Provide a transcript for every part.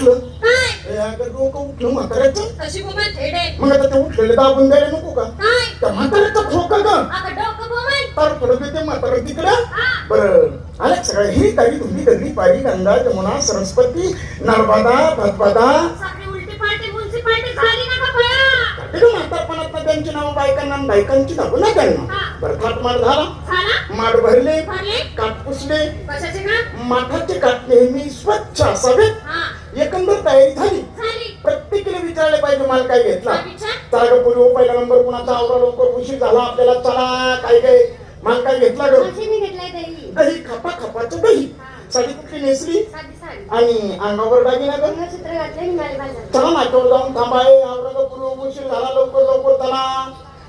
उठलं. काय ए, अगं डोकं उठलं म्हाताऱ्याचं. मग आता ते उठलेले दाबून द्यायला नको का? काय त्या म्हाताऱ्याचं ठोका का आता डोकं मोबाईल तर पडत ते म्हातारं तिकडं. हा. बरं. आले सगळं ही काही धुंदी गंदी पारी गंगा जमुना सरस्वती नर्मदा भदभदा सगळी उलटी पालटी म्युन्सिपाल्टी झाली ना का बया? तिकडे म्हातारपणात त्यांची नावं बायकांना आणि बायकांची नावं ना त्यांना. हा. बरं थाटमाट झाला. झाला? माठ भरले. भरले? कशाचे का माठाचे काट नेहमी स्वच्छ असावेत. तयारी झाली. प्रत्येकीने विचारले पाहिजे माल काय घेतला? चला ग पूर्व पहिला नंबर कुणाचा? आवरा लवकर उशीर झाला. आपल्याला चला काय काय? माल काय घेतला ग? दही. खपा खपाचं दही. साडी कुठली नेसली? आणि अंगावर दागिना ग? चला नाट्यावर जाऊन थांबाय. आवरा ग पूर्व उशीर झाला. लवकर लवकर चला.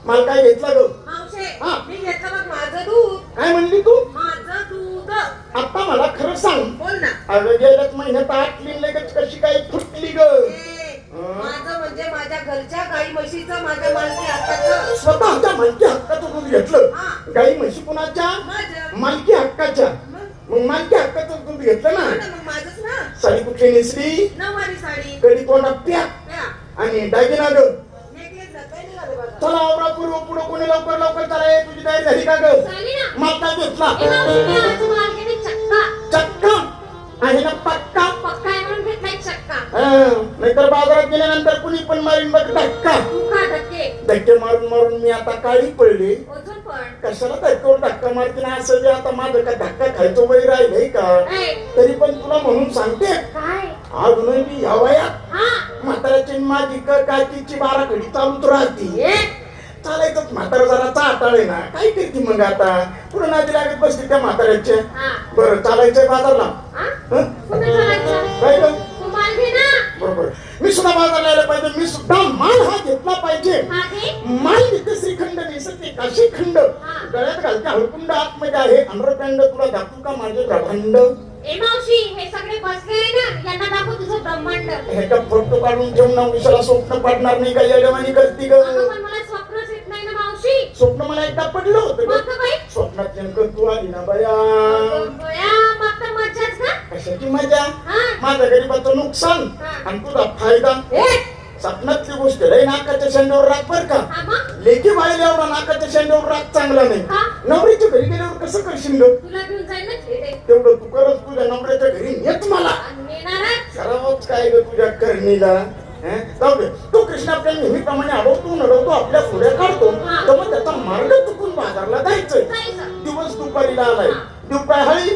माल काय घेतला ग? हा. मी घेतलं बघ माझं दूध. काय म्हणली तू? माझं दूध. आता मला खरं सांग. बोल ना. अगं गेल्याच महिन्यात आटली लगेच कशी काय फुटली ग? ए, माझं म्हणजे माझ्या घरच्या गाई म्हशीचं माझ्या मालकी हक्काचं. स्वतःच्या मालकी हक्काचं दूध घेतलं. हा. गाई म्हशी कुणाच्या? माझं मालकी हक्काच्या. मग? मग मालकी हक्काचं दूध घेतलं हो ना ना, मग माझंच ना. साडी कुठली नेसली? नऊवारी साडी. कडी कोणा प्या. त्या, आणि दागिना ग चला आवरा पूर्व पुढे कोणी लवकर लवकर चला ये तुझी तयारी झाली का ग? मालका घेतला चक्का. आहे ना पक्का? हं, नाहीतर बाजारात गेल्यानंतर कुणी पण मारीन बघ धक्का. धक्के? धक्के मारून मारून मी आता काळी पडली. पण कशाला धक्क्यावर धक्का मारते ना असं जे आता माझं का धक्का खायचं वय राहिलंय का? तरी पण तुला म्हणून सांगते काय? अजूनही मी ह्या वयात म्हाताऱ्याची माझी काकीची बारा घडी चालूच राहते. ए, चालायचंच म्हातारा जरा चाटाळे ना. काय करते मग आता? पुढे नादी लागत बसते त्या म्हाताऱ्याच्या हा. बरं चालायचंय बाजारला. चालायचं? बरोबर. मी सुद्धा बाजारला पाहिजे. मी सुद्धा माल हा घेतला पाहिजे. माल घेते श्रीखंड नेसते. काशी खंड? गळ्यात घालते. हळकुंड आतमध्ये आहे. अमरखंड तुला दाखवू का माझे ब्रह्मांड? ए मावशी हे सगळे बसले आहे ना? यांना दाखव तुझं ब्रह्मांड. ह्याचा फोटो काढून ठेवून ना स्वप्न पडणार नाही का? येडवानी करती ग अगं पण मला स्वप्नच येत नाही ना मावशी. स्वप्न मला एकदा पडलं होतं स्वप्नात नेमकं तू आली ना बया. कशाची मजा माझ्या गरीबाचं नुकसान. आणि तुझा फायदा. ए, स्वप्नातली गोष्ट लय नाकाच्या शेंड्यावर राग बर का? लेखी बाईला एवढा नाकाच्या शेंड्यावर राग चांगला नाही? नवरीच्या घरी गेल्यावर कसं करशील तेवढं तू करत तुझ्या नवऱ्याच्या घरी येत मला. खराबच काय ग तुझ्या करणीला? जाऊ दे. तू कृष्ण आपल्या नेहमीप्रमाणे अडवतो नडवतो आपल्या पुढे काढतो. तर मग त्याचा मार्ग चुकून बाजारला जायचंय. जायचं. दिवस दुपारीला आलाय. दुपार हळी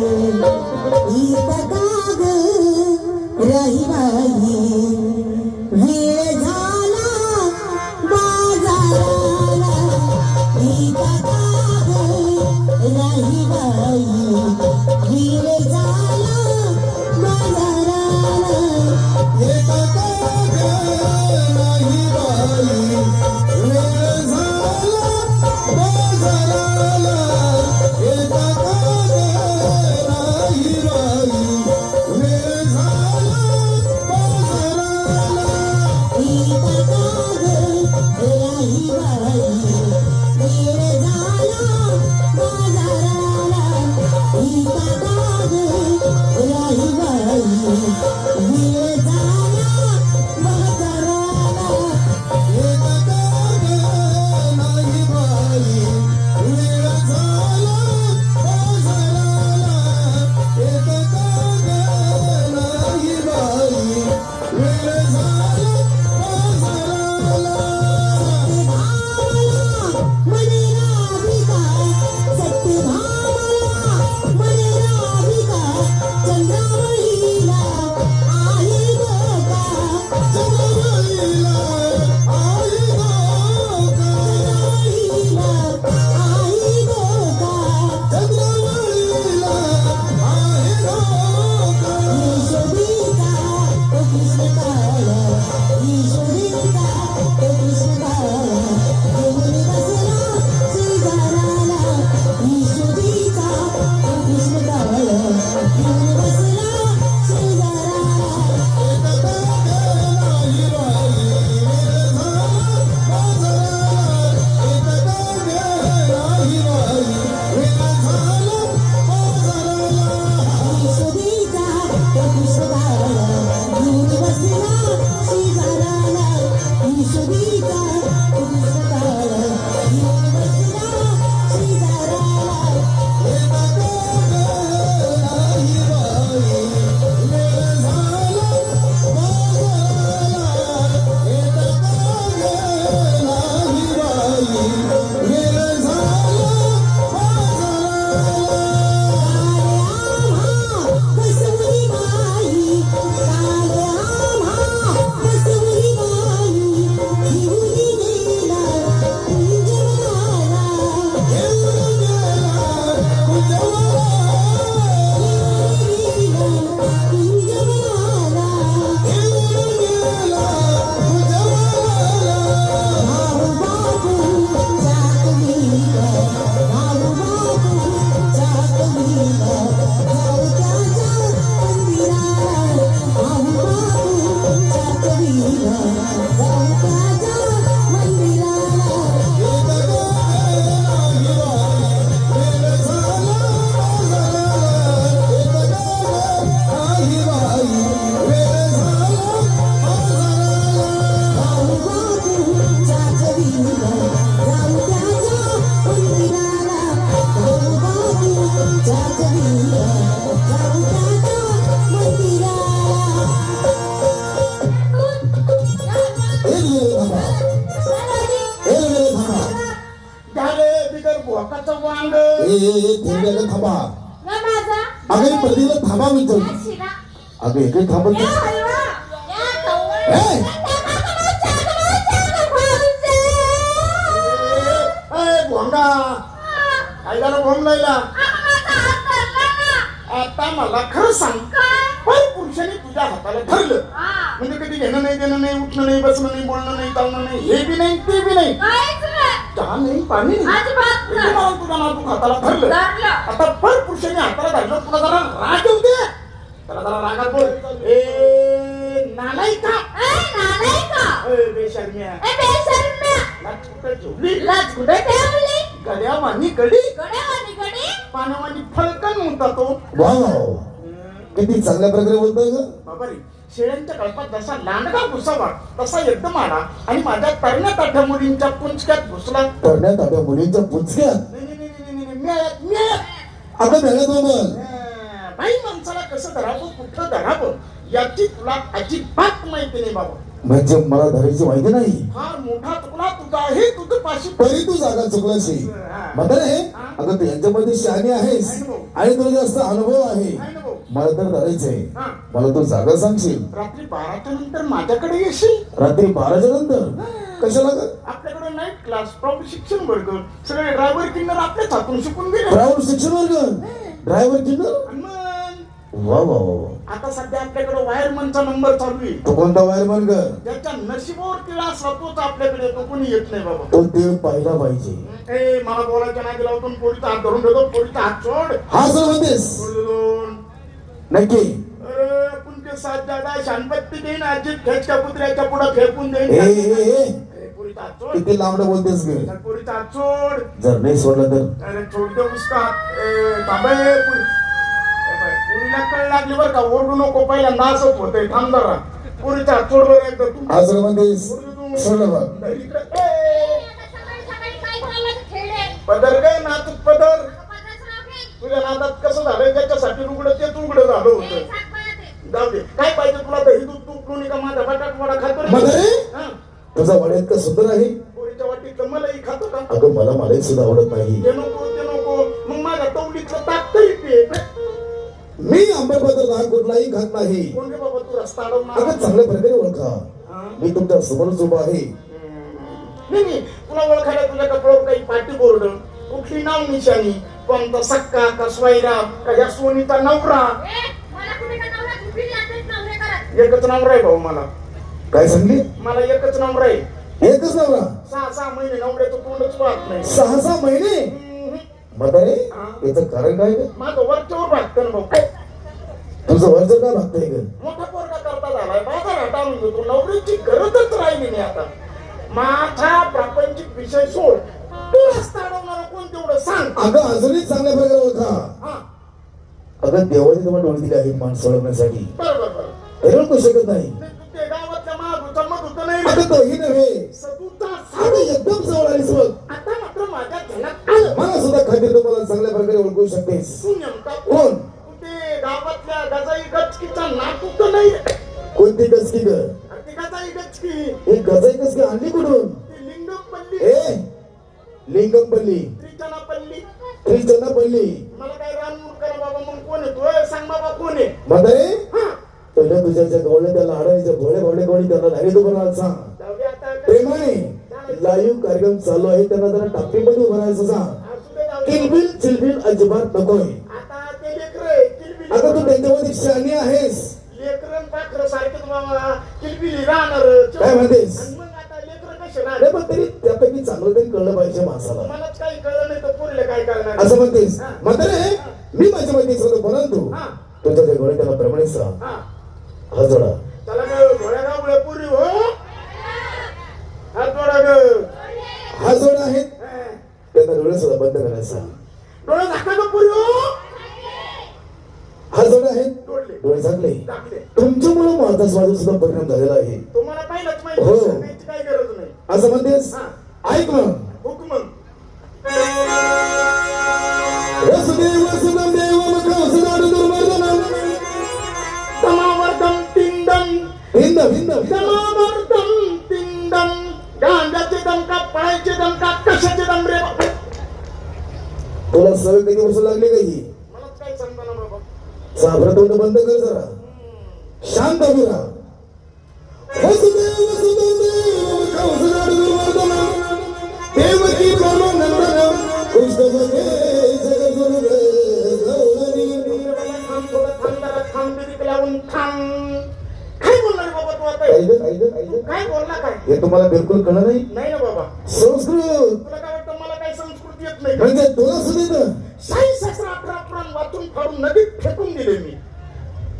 Oh. अगं हे पतीला थांबा म्हणतो या शिरा अगं हे काही थांबत या नाही हलवा या कवळ ए, ए भोंगा काय झालं भोंगायला आता मला खरं सांग पण पुरुषाने तुझ्या हाताला धरलं म्हणजे कधी घेणं नाही देणं नाही उठणं नाही बसणं नाही बोलणं नाही चालणं नाही हे बी नाही ते बी नाही चहा नाही पाणी नाही. अजिबात नाही. इथे मला तुझ्या नातू हाताला धरलं. धरलं. आता पण पुरुषाने हाताला धरलं तुला जरा राग येऊ दे. त्याला जरा रागात बोल. ए नालाय का ए बेशर्म्या. लाज कुठं ठेवली. गड्या वाणी गडी. पाण्यावानी फळकन म्हणता तो वाव. किती चांगल्या प्रकारे बोलतोय ग? बाबा रे शेळ्यांच्या कळपात जसा लांडगा घुसावा तसा एकदम आला आणि माझ्या तरण्या ताठ्या मुलींच्या पुंचक्यात घुसला. करण्यात आल्या मुलींच्या पुचक्यात नाही नाही नाही नाही, नाही मी आयात मी आयात अगं भेगा तो बोल. अं, बाई माणसाला कसं धरावं कुठं धरावं याची तुला अजिबात माहिती नाही बाबा. म्हणजे मला धरायची माहिती नाही. फार मोठा तुकडा तुझा आहे तुझं पाशी तरी तू जागा चुकलाशी म्हातारे अगं तू यांच्यामध्ये शहाणी आहेस. आणि तुला जास्त अनुभव आहे. मला तर धरायचंय हा. मला तू जागा सांगशील. रात्री बाराच्या नंतर माझ्याकडे येशील? रात्री बाराच्या नंतर? कशाला आपल्याकडे नाईट क्लास प्रौढ शिक्षण वर्ग. सगळे ड्रायव्हर किन्नर आपल्याच हातून शिकून गेले. ड्रायव्हर शिक्षण वर्ग? ड्रायव्हर किन्नर? वा वा वा वा. आता सध्या आपल्याकडे वायरमनचा नंबर चालू आहे. तो कोणता वायरमन ग ज्याच्या नशिबावर किळा असला तोच आपल्याकडे येतो कोणी येत नाही बाबा. तो ते पाहिला पाहिजे. ए मला बोलायच्या नादी लावतो आणि पोरीचा हात धरून ठेवतो पोरीचा हात सोड. हा सर म्हणतेस नक्की. ते सात दादा शानपत्ती देईन अजित खेचच्या कुत्र्याच्या पुढे फेकून देईन. हात किती लांबड बोलतेस ग. पोरीचा हात सोड. जर नाही सोडलं तर? अरे छोड दे उसका पुरीला कळ लागली बरं का नको होतंय थांब जरा. पुरीचा एकदा तू हा. सोडलं पदर काय नातूत पदर. तुझ्या नादात कसं झालं ज्याच्यासाठी उघडं तेच उघडं झालं होतं. जाऊ दे. काय पाहिजे तुला दही दूध तूप लोणी का माझा बटाट वडा खातो रे? हा? तुझा वाड्या इतका सुंदर आहे. पोरीच्या वाटीतलं मलाही खातो का? अगं मला मलाही सुद्धा आवडत नाही. ते नको ते नको. मग माझ्या तवलीतलं ताक तरी पे मी आंबेबद्दल राग कुठलाही खात नाही. कोण रे बाबा तू रस्ता अडवणार? अगं चांगल्या प्रकारे ओळखा. हा? मी तुमच्या समोरच उभा आहे. नाही नाही. तुला ओळखायला तुझ्या कपड्यावर काही पाठी बोर्ड कुठली नाव निशाणी कोणता सक्का का स्वैरा का या सोनीचा नवरा? एकच नवरा आहे भाऊ मला. काय सांगली? मला एकच नवरा आहे. एकच नवरा? सहा सहा महिने नवऱ्याचं तोंडच पाहत नाही. सहा सहा महिने. म्हातारे याचं कारण काय ग? माझं वरच्यावर भागतं ना भाऊ काय तुझं वरचं का लागतंय ग? मोठा पोरगा करता झालाय बाजारात आणून देतो. नवरीची गरजच राहिली नाही आता. माझा प्रापंचिक विषय सोड. तू रस्ता अडवणार कोण तेवढं सांग. अगं अजूनही चांगल्या प्रकारे ओळखा हा. अगं देवाने तुम्हाला डोळे दिले आहेत माणसं ओळखण्यासाठी. बरोबर हे ओळखू शकत नाही नाही, तू ते गावातल्या महाभूता मत होतं नाही अगं तोही नव्हे सदुता अगं एकदम जवळ आलीस बघ आता मात्र माझ्या ध्यानात आलं खात्री तुम्हाला चांगल्या प्रकारे ओळखू शकतेस? तू नेमका कोण? तू ते गावातल्या गजाई गचकीचा नातू तर नाही? रे. कोणती कसकी ग? अरे ते गजाई गचकी? हे गजाई कसकी आणली कुठून? ती लिंगमपल्ली. ए लिंगमपल्ली. त्रिचनापल्ली. त्रिचनापल्ली. मला काय बाबा मग कोण आहे तू? ए, सांग बाबा कोण आहे? म्हातारे? हा. पहिल्या तुझ्या ज्या गवळ्या त्या लाडाच्या भोळे भोळे कोणी त्यांना नाही तू सांग? जाऊ दे आता. प्रेमाने लाईव्ह कार्यक्रम चालू आहे त्यांना जरा टापटीमध्ये उभं राहायचं सांग. किलबिल चिलबिल अजिबात नकोय आता ते लेकर आता तू त्यांच्यामध्ये शहाणी आहेस लेकरं पाखरं सारखेच बाबा किलबिली राहणार काय म्हणतेस? मग आता लेकरं कसे राहणार पण तरी त्यापैकी चांगलं तरी कळलं पाहिजे माणसाला मलाच काही कळलं नाही तर पोरीला काय कळणार असं म्हणतेस म्हातारे मी माझ्या माहितीच होतो परंतु हा. तुझ्या त्या गोळ्या त्याला प्रमाणे सांग हा हा जोडा ग घोड्या गावड्या पुरी हो हात जोडा ग हा जोडा आहेत. त्यांना डोळे सुद्धा बंद करायला सांग डोळे झाका ग पुरी? हो हा आहेत जोडले डोळे झाकले. तुमच्यामुळे माझा स्वाद सुद्धा परिणाम झालेला आहे. तुम्हाला पाहिलंच हो. काही गरज नाही. असं म्हणतेस? ऐक मग. हुकम वसुदेव सवय कधी बसू लागली का ही? तोंड बंद कर जरा. शांत उभी राहा थांब काय बोलला काय? हे तुम्हाला बिलकुल कळलं नाही? नाही ना बाबा. संस्कृत तुला काय वाटतं मला काही संस्कृती येत नाही का? म्हणजे तुला सुद्धा साई सहस्र अठरा पुराण वाचून फाडून नदीत फेकून दिले मी.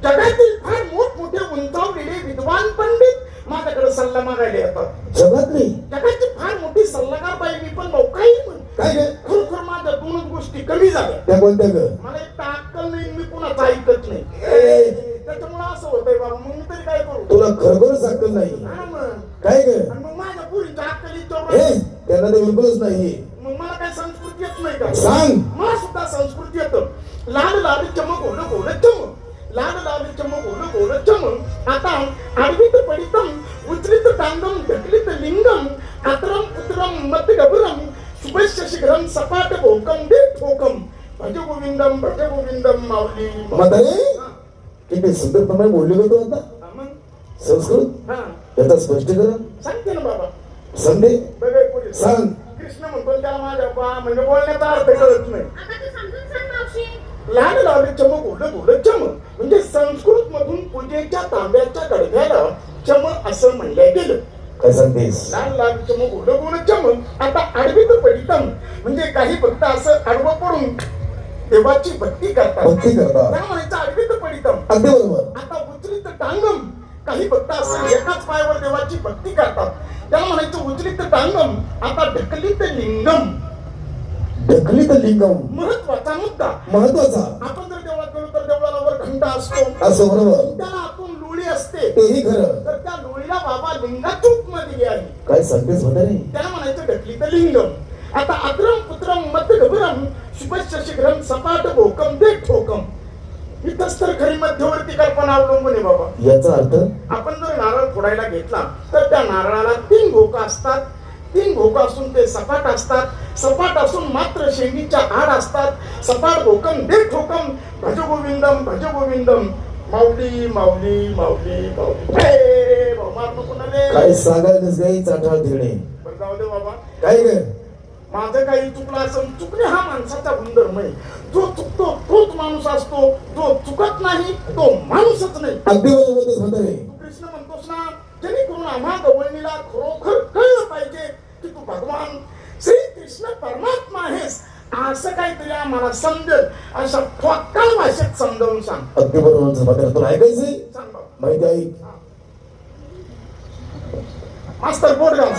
जगातील फार मोठमोठे उंचावलेले विद्वान पंडित माझ्याकडे सल्ला मागायला येतात. जगातली जगाची फार मोठी सल्लागार मी पण काही काय खरोखर माझ्या दोनच गोष्टी कमी झाल्या. त्या कोणत्या मला एक तर अक्कल नाही मी कुणाचं ऐकत नाही ए, त्याच्यामुळे असं होतंय बाबा मग मी तरी काय करू तुला खरोखरच अक्कल नाही हा मग. काय ग आणि मग माझ्या पुरीच्या अक्कली हे त्यांना ते बिलकुलच नाही मग मला काय संस्कृती येत नाही का? सांग. मला सुद्धा संस्कृती येतं. लाल लाल चमक चमक. लाल लाल चमक गोल चमक. आता आडवीत पडितम उचलित तांडम ढकलित लिंगम आतरम पुत्रम मत गबरम शुभेच्छ शीघ्रम सपाट भोकम दे ठोकम भज गोविंदम भज गोविंदम माऊली. म्हातारे किती सुंदर प्रमाणे बोलली ग तू आता. संस्कृत? हा. याचा स्पष्टीकरण? सांगते ना बाबा. संडे सांग. कृष्ण म्हणतो त्याला माझ्या बा म्हणजे बोलण्याचा अर्थ कळत नाही. आता तू समजून सांग मावशी. लाल लाल चमक ओलं गोल चमक. म्हणजे संस्कृत मधून पूजेच्या तांब्याच्या गडघ्याला चम असं म्हणलं गेलं. काय सांगतेस चमक आता आडवीत पडितम. म्हणजे काही भक्त असं आडवं पडून देवाची भक्ती करतात. भक्ती करतात. त्या म्हणायचं आडवीत पडितम. अगदी बरोबर. आता उचलित टांगम. काही भक्त असं एकाच पायावर देवाची भक्ती करतात. त्याला म्हणायचं उचलित टांगम आता ढकलित लिंगम. ढकलित लिंगम. महत्त्वाचा मुद्दा. महत्त्वाचा आपण जर देवळात गेलो तर देवळाला वर घंटा असतो. असं बरोबर. त्याला आतून लोळी असते. तेही खरं. तर त्या लोळीला बाबा लिंगाची उपमा दिली आहे. काय सांगतेस म्हातारे त्याला म्हणायचं ढकली तर लिंगम. आता अत्रम पुत्रम मत गभरम शुभश्च शीघ्रम सपाट भोकम दे ठोकम इथंच तर खरी मध्यवर्ती कल्पना अवलंबून आहे बाबा. याचा अर्थ? आपण जर नारळ फोडायला घेतला तर त्या नारळाला तीन भोका असतात. तीन भोका असून ते सपाट असतात. सपाट असून मात्र शेंडीच्या आड असतात. सपाट भोकम दे ठोकम भज गोविंदम भज गोविंदम माऊली. माऊली माऊली माऊली. काय बरं, जाऊ दे बाबा. काय ग? माझं काही चुकलं असं चुकणे हा माणसाचा गुणधर्म आहे. जो चुकतो तोच माणूस असतो. जो चुकत नाही तो माणूसच नाही. कृष्ण म्हणतोस ना जेणेकरून आम्हा गवळणीला खरोखर कळलं पाहिजे की तू भगवान. श्री कृष्ण परमात्मा आहेस. असं काहीतरी आम्हाला समजेल. अशा ठोक्काल भाषेत समजावून सांग. अगदी बरोबर तुला बाबा. माहिती ऐक मास्तर बोट घाल.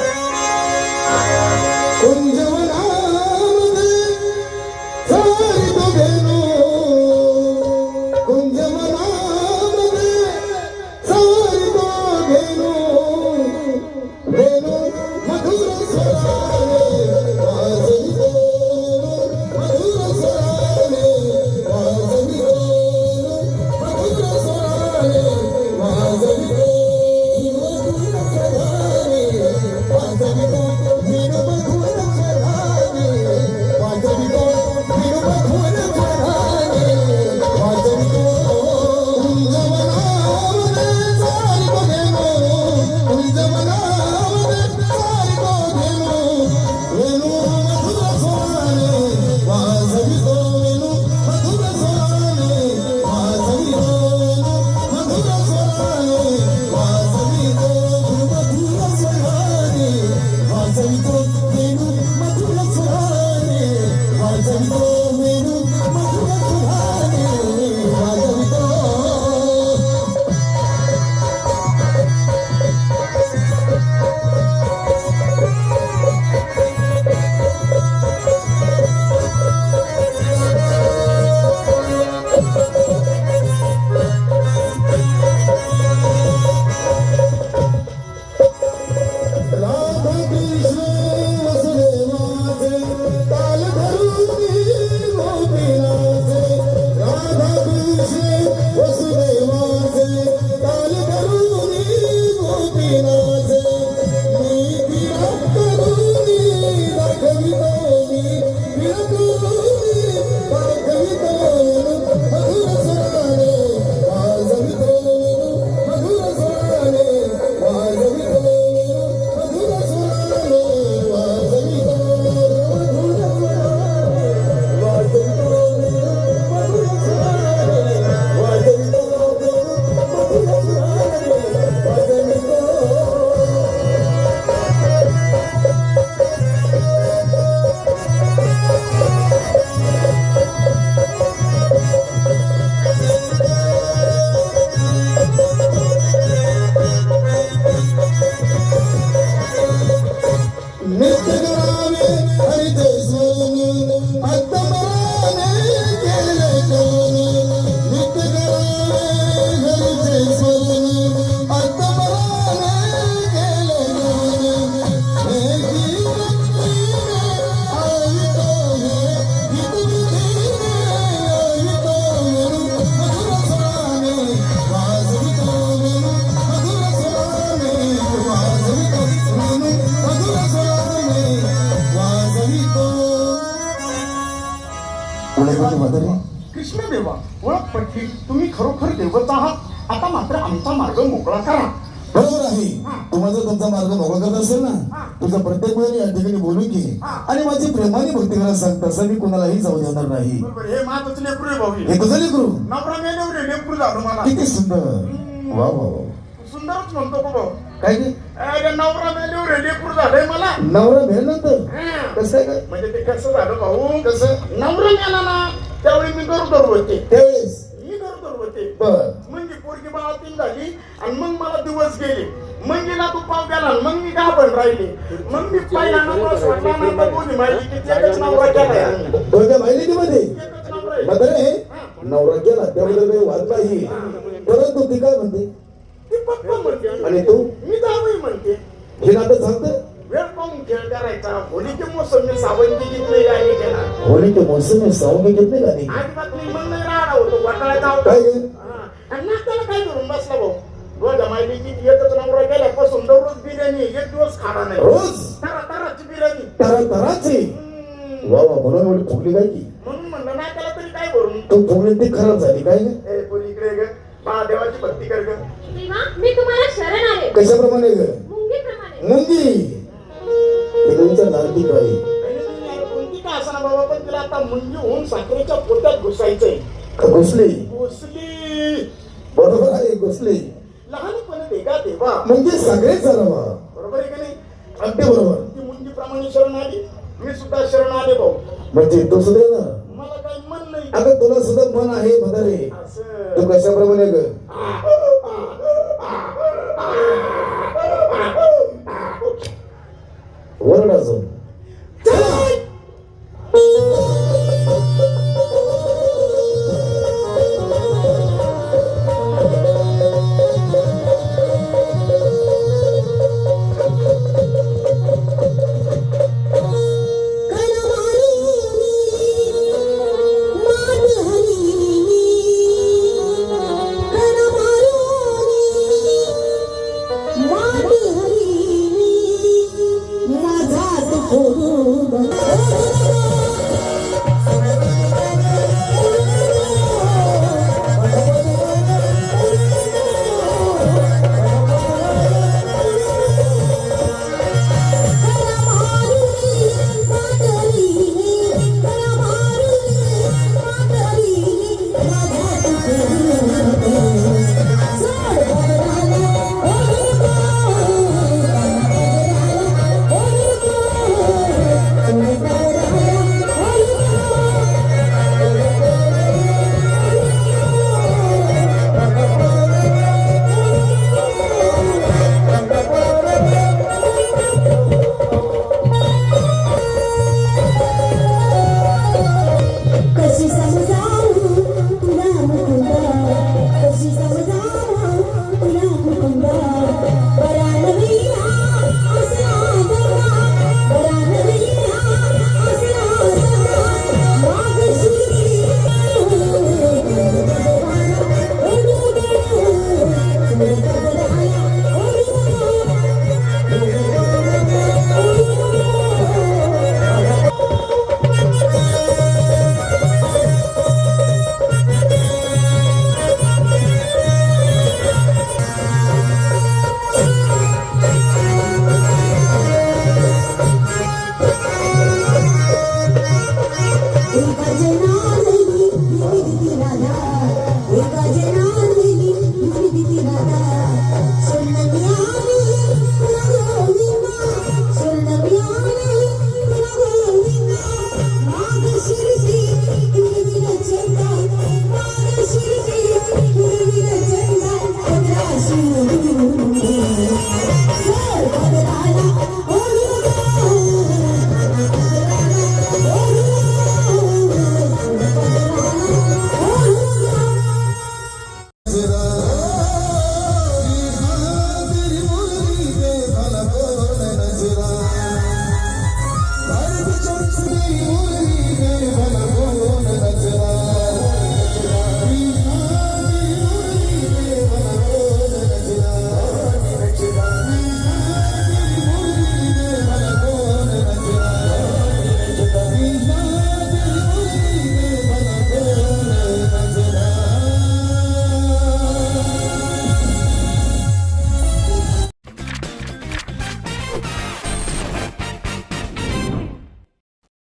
मार्ग मोकळा करत असेल ना तुझा प्रत्येक वेळी या ठिकाणी बोलून घे. आणि माझी प्रेमाने भक्ती करायला सांग तसं मी कुणालाही जाऊ देणार नाही. हे माझंच लेकरू आहे भाऊ हे तुझं लेकरू. नवरा लेकरू झालं मला. किती सुंदर. वा वा वा. सुंदरच म्हणतो भाऊ. काय नवरा मेल्यावर लेकरू झालंय मला. नवरा कसं आहे काय म्हणजे ते कसं झालं भाऊ? कसं? नवरा मेला ना त्यावेळी मी गरोदर होते. त्यावेळेस मी गरोदर होते. बर. म्हणजे पोरगी बाळातीन झाली आणि मग मला दिवस गेले. मग गेला तू पाव आणि मग मी गाभण राहिले. मग मी पहिला नवरा सोडला नंतर बोली माहिती की एकच नवरा आम्ही. तुझ्या एकच नवरा. आहे. म्हातारे नवरा गेला त्याबद्दल काही वाद नाही. परंतु ती काय म्हणते? ती पप्पा म्हणते. आणि तू? मी जावई म्हणते. हे नातं सांगतं. वेळ पाहून खेळ करायचा. होलीचे मोसम मी सावंती घेतली गाणी केला होळीचे मोसमी सावंग घेतले का नाही? अजिबात नाही राहणार होतो वाटाळ्याचा होता काय गे? हा. आणि नाश्त्याला काय करून बसला भाऊ? रोज माहिती की एकच नवरा गेल्यापासून दररोज बिर्याणी एक दिवस खाणार नाही. रोज? तारा ताराची बिर्याणी. तरा तराची. वा वा म्हणून फुगली काय की? म्हणून म्हणलं ना त्याला तरी काय भरून? तू फुगली ती खराब झाली काय ग? ए पोरी इकडे ग. महादेवाची भक्ती कर ग. मी तुम्हाला शरण आले कशाप्रमाणे ग? मुंगी? काय कोणती का असा बाबा पण तिला आता मुंगी होऊन साखरेच्या पोटात घुसायचंय.